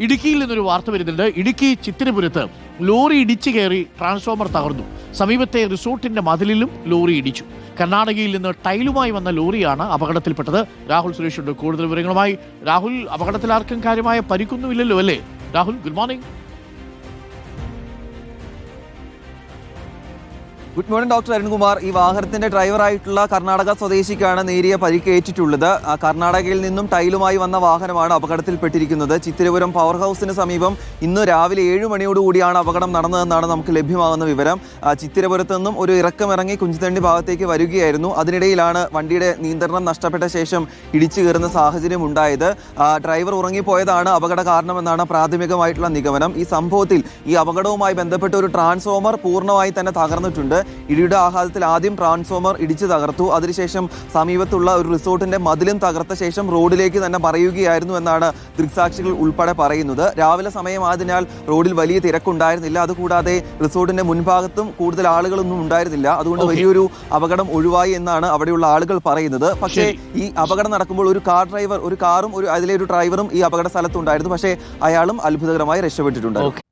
ഇടുക്കിയിൽ നിന്നൊരു വാർത്ത വരുന്നുണ്ട്. ഇടുക്കി ചിത്തിരപുരത്ത് ലോറി ഇടിച്ചു കയറി ട്രാൻസ്ഫോമർ തകർന്നു. സമീപത്തെ റിസോർട്ടിന്റെ മതിലിലും ലോറി ഇടിച്ചു. കർണാടകയിൽ നിന്ന് ടൈലുമായി വന്ന ലോറിയാണ് അപകടത്തിൽപ്പെട്ടത്. രാഹുൽ സുരേഷ് ഉണ്ട്. കൂടുതൽ വിവരങ്ങളുമായി. രാഹുൽ അപകടത്തിൽ ആർക്കും കാര്യമായ പരിക്കൊന്നുമില്ലല്ലോ അല്ലേ? Rahul good morning good morning doctor Arunkumar. ഈ വാഹനത്തിന്റെ ഡ്രൈവറായിട്ടുള്ള കർണാടക സ്വദേശിക്കാണ് നേരിയ പരിക്കേറ്റിട്ടുള്ളത്. കർണാടകയിൽ നിന്നും ടൈലുമായി വന്ന വാഹനമാണ് അപകടത്തിൽപ്പെട്ടിരിക്കുന്നത്. ചിത്തിരപുരം പവർ ഹൗസിന് സമീപം ഇന്ന് രാവിലെ ഏഴ് മണിയോടുകൂടിയാണ് അപകടം നടന്നതെന്നാണ് നമുക്ക് ലഭ്യമാകുന്ന വിവരം. ചിത്തിരപുരത്ത് നിന്നും ഒരു ഇറക്കമിറങ്ങി കുഞ്ചിത്തണ്ടി ഭാഗത്തേക്ക് വരികയായിരുന്നു. അതിനിടയിലാണ് വണ്ടിയുടെ നിയന്ത്രണം നഷ്ടപ്പെട്ട ശേഷം ഇടിച്ചു കയറുന്ന സാഹചര്യം ഉണ്ടായത്. ഡ്രൈവർ ഉറങ്ങിപ്പോയതാണ് അപകട കാരണമെന്നാണ് പ്രാഥമികമായിട്ടുള്ള നിഗമനം. ഈ സംഭവത്തിൽ ഈ അപകടവുമായി ബന്ധപ്പെട്ട ഒരു ട്രാൻസ്ഫോമർ പൂർണമായി തന്നെ തകർന്നിട്ടുണ്ട്. ഇടിയുടെ ആഘാതത്തിൽ ആദ്യം ട്രാൻസ്ഫോമർ ഇടിച്ചു തകർത്തു. അതിനുശേഷം സമീപത്തുള്ള ഒരു റിസോർട്ടിന്റെ മതിലും തകർത്ത ശേഷം റോഡിലേക്ക് തന്നെ പറയുകയായിരുന്നു എന്നാണ് ദൃക്സാക്ഷികൾ ഉൾപ്പെടെ പറയുന്നത്. രാവിലെ സമയമായതിനാൽ റോഡിൽ വലിയ തിരക്കുണ്ടായിരുന്നില്ല. അതുകൂടാതെ റിസോർട്ടിന്റെ മുൻഭാഗത്തും കൂടുതൽ ആളുകളൊന്നും ഉണ്ടായിരുന്നില്ല. അതുകൊണ്ട് വലിയൊരു അപകടം ഒഴിവായി എന്നാണ് അവിടെയുള്ള ആളുകൾ പറയുന്നത്. പക്ഷേ ഈ അപകടം നടക്കുമ്പോൾ ഒരു കാർ ഡ്രൈവർ ഒരു കാറും ഒരു അതിലെ ഒരു ഡ്രൈവറും ഈ അപകട സ്ഥലത്തുണ്ടായിരുന്നു. പക്ഷേ അയാളും അത്ഭുതകരമായി രക്ഷപ്പെട്ടിട്ടുണ്ട്.